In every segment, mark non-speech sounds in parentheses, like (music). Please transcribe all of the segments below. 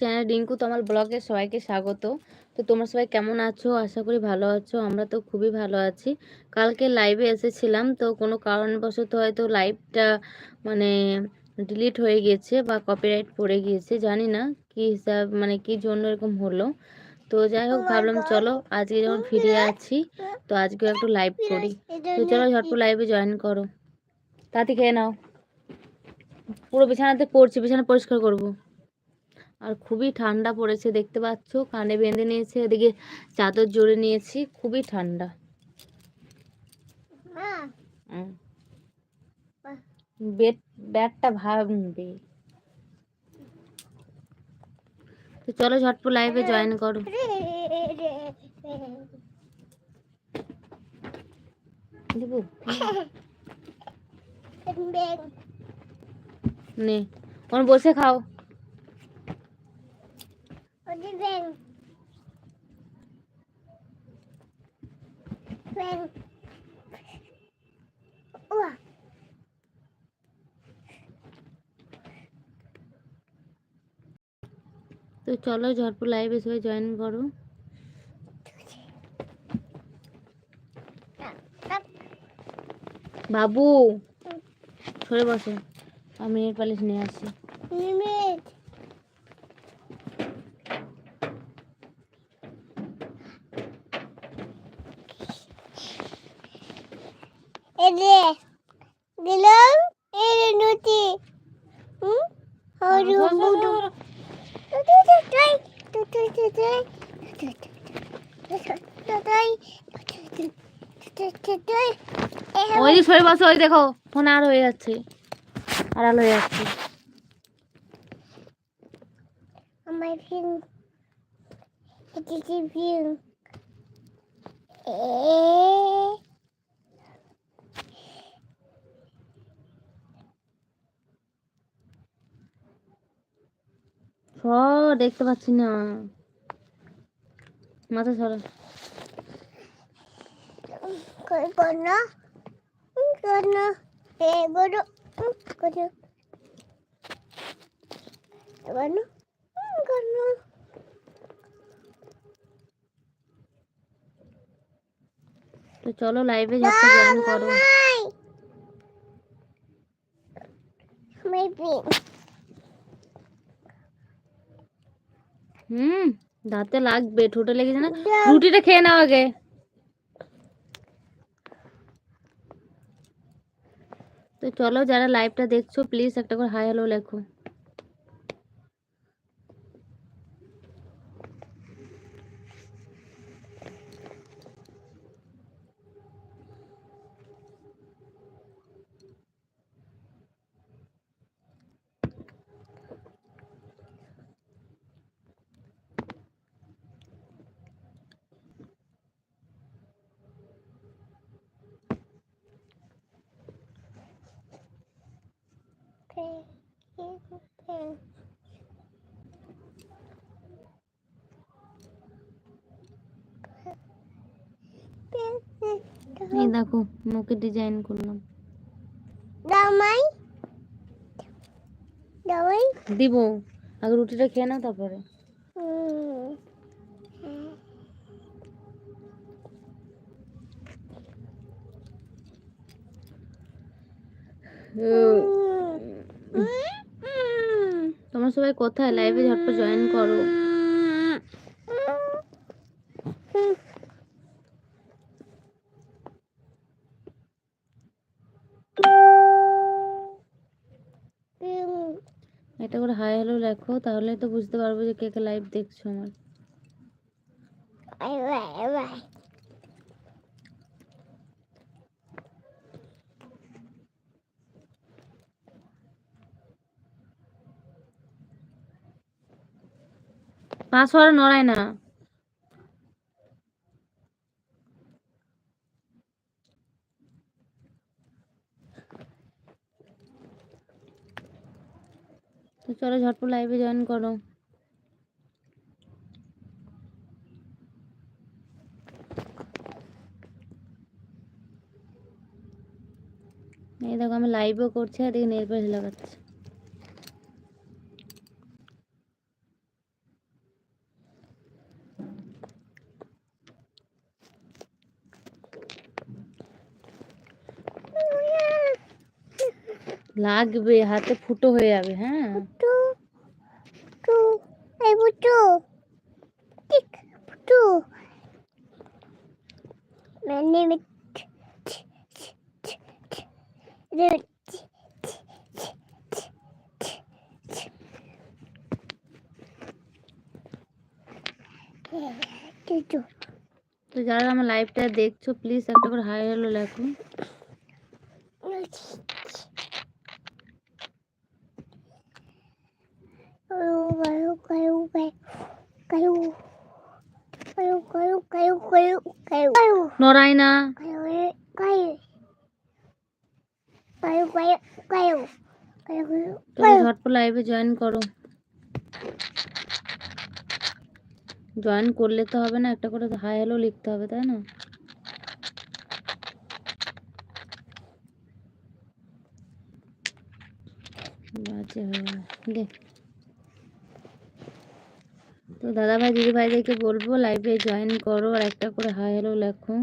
Channel Rinku তোমার ব্লগে সবাইকে স্বাগত। তো তোমরা সবাই কেমন আছো? আশা করি ভালো আছো আমরা তো খুবই ভালো আছি। কালকে লাইভে এসেছিলাম তো কোনো কারণবশত হয়তো লাইভটা মানে ডিলিট হয়ে গিয়েছে বা কপিরাইট পড়ে গিয়েছে জানি না কি হিসাব মানে কি জন্য এরকম হলো। তো যাই হোক ভাবলাম চলো আজকে যখন ফিরে আছি তো আজকে একটু লাইভ করি। তো চলো ঝটপট লাইভে জয়েন করো। তাতে খেয়ে নাও। পুরো বিছানাতে পড়ছি বিছানা পরিষ্কার করব। আর খুবই ঠান্ডা পড়েছে দেখতে পাচ্ছ? কানে বেঁধে নিয়েছে এদিকে চাদর জড়ে নিয়েছি খুবই ঠান্ডা। হুম। বেড ব্যাটটা ভাববে তো চলো ঝটপট লাইভে জয়েন করো। দেবো (laughs) নে। বসে খাও। তো চলো ঝটপট লাইভে সবাই জয়েন করো। বাবু সরে বসো। আমি এর পালিশ নিয়ে আসি দিলাম এই নটি হুম হরু বুডু ওই যে সরে বসো ওই দেখো ফোন আর হয়ে যাচ্ছে আড়াল হয়ে যাচ্ছে। আমার এটি এ দেখতে পাচ্ছি না। মাথা সরা করনা করনা এ বড় করনা করনা করনা তো চলো লাইভে যাতে জয়েন করো। Maybe. হুম। দাঁতে লাগবে ঠোঁটে লেগেছে না? রুটিটা খেয়ে নাও আগে। তো চলো যারা লাইভটা দেখছ প্লিজ একটা করে হাই হ্যালো লেখো। এই দেখো মুখে ডিজাইন করলাম। দামাই দামাই দিব আগে রুটিটা খেয়ে নাও তারপরে। তোমরা সবাই কোথায়? লাইভে ঝটপট জয়েন করো। এটা করে হাই হ্যালো লেখো তাহলে তো বুঝতে পারব যে কে কে লাইভ দেখছ আমার। পাসওয়ার্ড নড়ায় না। চলো ঝটপট লাইভে জয়েন করো। এই দেখো আমি লাইভও করছি আর এদিকে নেল লাগাচ্ছি লাগবে হাতে ফুটো হয়ে যাবে হ্যাঁ Putu. Putu. Hey, Putu. Tik. Putu. My name is... Tutu. তো যারা আমার লাইভটা দেখছ প্লিজ একটা করে হাই হ্যালো লেখো ঝটপট লাইভে জয়েন করো জয়েন করলে তো হবে না একটা করে হাই হ্যালো লিখতে হবে তাই না বাজে হয়ে তো দাদা ভাইদির ভাইদেরকে বলব লাইভে জয়েন করো আর একটা করে হাই হ্যালো লেখো।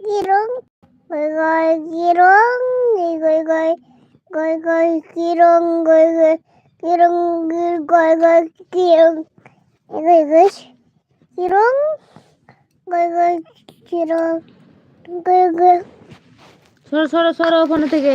কিরং কিরং কিরং সরো সরো সরো ওখানে থেকে।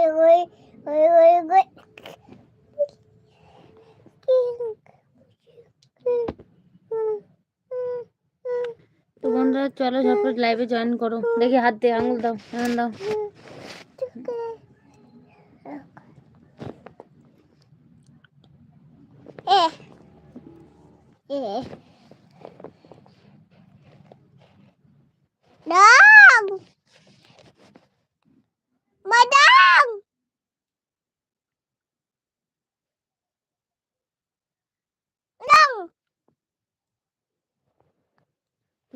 চলো ঝটপট লাইভে জয়েন করো। দেখি হাত দিয়ে আঙুল দাও দাও।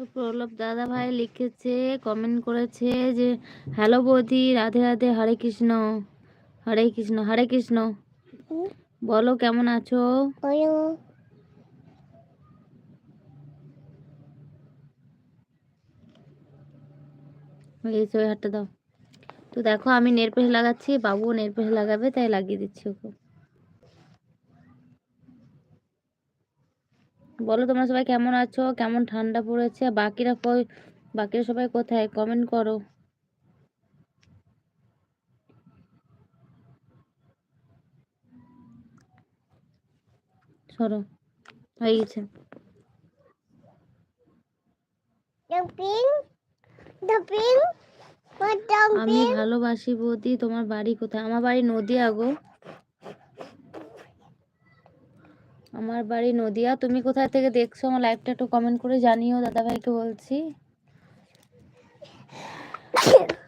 তো প্রলভ দাদা ভাই লিখেছে কমেন্ট করেছে যে হ্যালো বৌদি রাধে রাধে হরে কৃষ্ণ হরে কৃষ্ণ হরে কৃষ্ণ। বলো কেমন আছো. এই হাতটা দাও। তো দেখো আমি নেল পেস্ট লাগাচ্ছি বাবু নেল পেস্ট লাগাবে তাই লাগিয়ে দিচ্ছি ওকে। বলো তোমরা সবাই কেমন আছো? কেমন ঠান্ডা পড়েছে? বাকিরা কই বাকিরা সবাই কোথায়? কমেন্ট করো। সরো হয়ে গেছে। আমি ভালোবাসি বৌদি তোমার বাড়ি কোথায়? আমার বাড়ি নদিয়া গো। আমার বাড়ি নদিয়া। তুমি কোথায় থেকে দেখছ? আমার লাইভটা একটু কমেন্ট করে জানিও দাদাভাইকে বলছি। (coughs)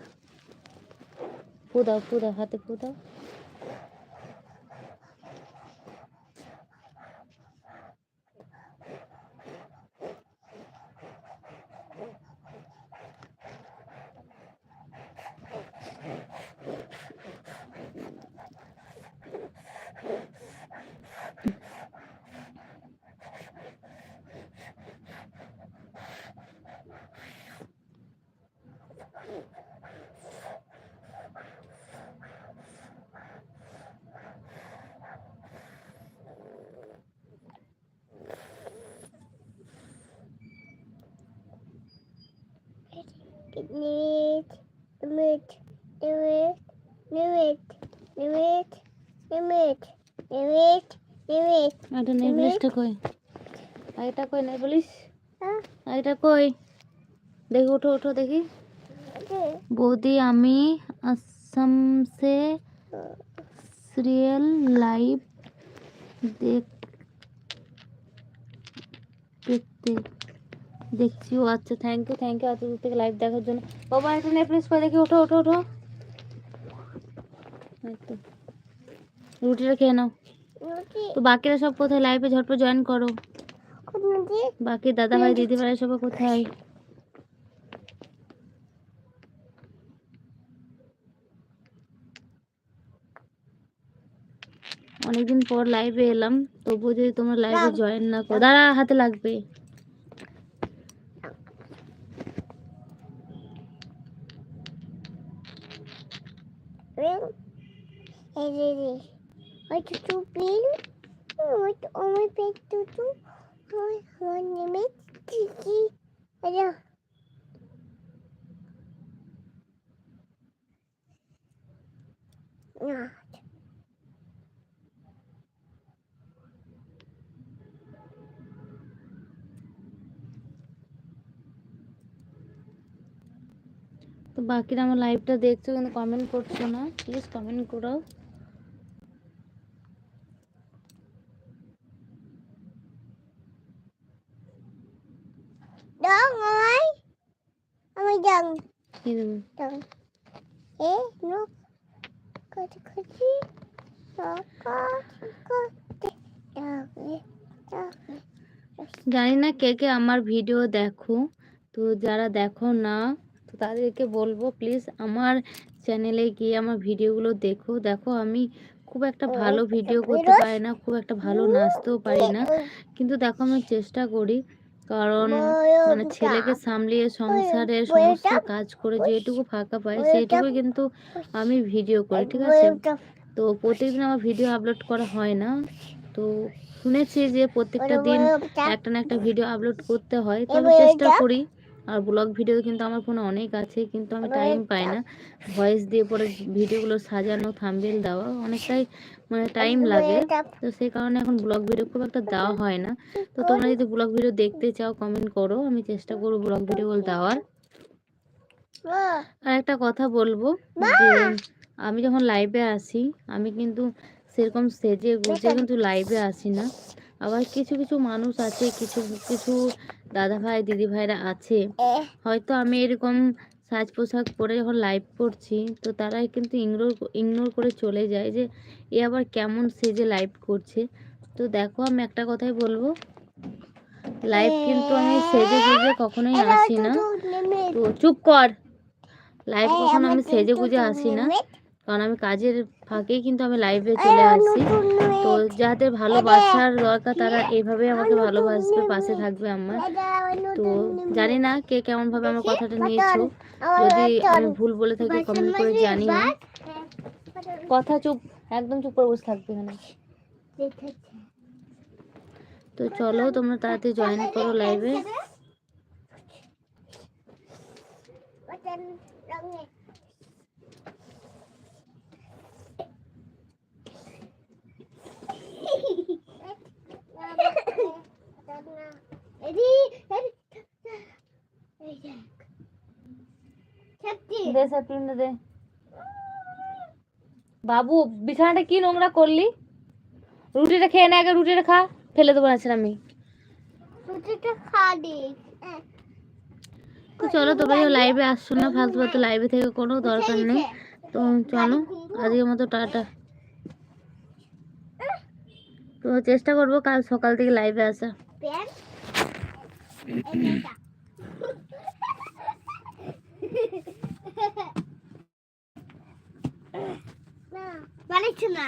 পুদাও পুদাও হাতে ভাইকে Do it, do it, do it, do it, do it, do it, do it, do it. এটা নেবলিশটা কই এটা কই নেবলিশ এটা কই দেখি ওঠো ওঠো দেখি বৌদি আমি আসাম সে সিরিয়াল লাইভ দেখতে দেখছি। ও আচ্ছা থ্যাংক ইউ থ্যাংক ইউ এত দূর থেকে লাইভ দেখার জন্য। বাবা এটা নেপ্রেস করে দেখি। ওঠো ওঠো ওঠো। রুটিটা খেয়ে নাও। তো বাকিরা সব কোথায়? লাইভে ঝটপট জয়েন করো। বাকি দাদা ভাই দিদি ভাই সবাই কোথায়? অনেকদিন পর লাইভে এলাম তবুও যদি তোমরা লাইভে জয়েন না করো। দাঁড়া হাতে লাগবে। Ring এই রে রে ওই টুটু পিল ওই তো বাকিরা আমার লাইভটা দেখছ কিন্তু কমেন্ট করছ না। প্লিজ কমেন্ট করো dong ơi dần dần ê nó có có có chi nó có có dần dần জানি না কে কে আমার ভিডিও দেখো। তো যারা দেখো না তো তাদেরকে বলব প্লিজ আমার চ্যানেলে গিয়ে আমার ভিডিওগুলো দেখো। দেখো আমি খুব একটা ভালো ভিডিও করতে পারি না খুব একটা ভালো নাচতেও পারি না। কিন্তু দেখো আমি চেষ্টা করি। কারণ মানে ছেলেকে সামলিয়ে সংসারের সমস্ত কাজ করে যেটুকু ফাঁকা পাই সেইটুকু কিন্তু আমি ভিডিও করি ঠিক আছে? তো প্রত্যেকদিন আমার ভিডিও আপলোড করা হয় না। তো শুনেছি যে প্রত্যেকটা দিন একটা না একটা ভিডিও আপলোড করতে হয় তো আমি চেষ্টা করি। আর ব্লগ ভিডিও কিন্তু আমার ফোনে অনেক আছে কিন্তু আমি টাইম পাই না। ভয়েস দিয়ে পরে ভিডিওগুলো সাজানো থাম্বেল দেওয়া অনেকটাই মানে টাইম লাগে। তো সেই কারণে এখন ব্লগ ভিডিও খুব একটা দেওয়া হয় না। তো তোমরা যদি ব্লগ ভিডিও দেখতে চাও কমেন্ট করো আমি চেষ্টা করব ব্লগ ভিডিওগুলো দেওয়ার। আর একটা কথা বলব যে আমি যখন লাইভে আসি আমি কিন্তু সেরকম সেজে গুজে কিন্তু লাইভে আসি না। আবার কিছু কিছু মানুষ আছে কিছু কিছু দাদা ভাই দিদি ভাইরা আছে হয়তো আমি এরকম সাজ পোশাক পরে যখন লাইভ করছি তো তারা কিন্তু ইগনোর ইগনোর করে চলে যায় যে এ আবার কেমন সেজে লাইভ করছে তো দেখো আমি একটা কথাই বলব লাইভ কিন্তু আমি সেজে গুজে কখনোই আসি না তো চুপ কর লাইভ কখনো আমি সেজে গুজে আসি না কারণ আমি কাজের ফাঁকেই কিন্তু আমি লাইভে চলে আসি তো যাদের ভালোবাসার দরকার তারা এইভাবে আমাকে ভালোবাসবে পাশে থাকবে আমার। তো জানি না কে কেমন ভাবে আমার কথাটা নিয়েছো। যদি আমি ভুল বলে থাকি কমেন্ট করে জানি না কথা চুপ একদম চুপ করে বসে থাকবে এখানে। তো চলো তোমরা তাড়াতাড়ি জয়েন করো লাইভে দে। বাবু বিছানাটা কি নোংরা করলি? রুটিটা খেয়ে নে আগে রুটিটা খা ফেলে দেবো না আমি। রুটিটা খা তো চলো তোমরা লাইভে আসছো না ফালতু ফালতু লাইভে থেকে কোনো দরকার নেই। তো চলো আজকের মতো টাটা। তো চেষ্টা করব কাল সকাল থেকে লাইভে আসা। প্যান না বানাইছো না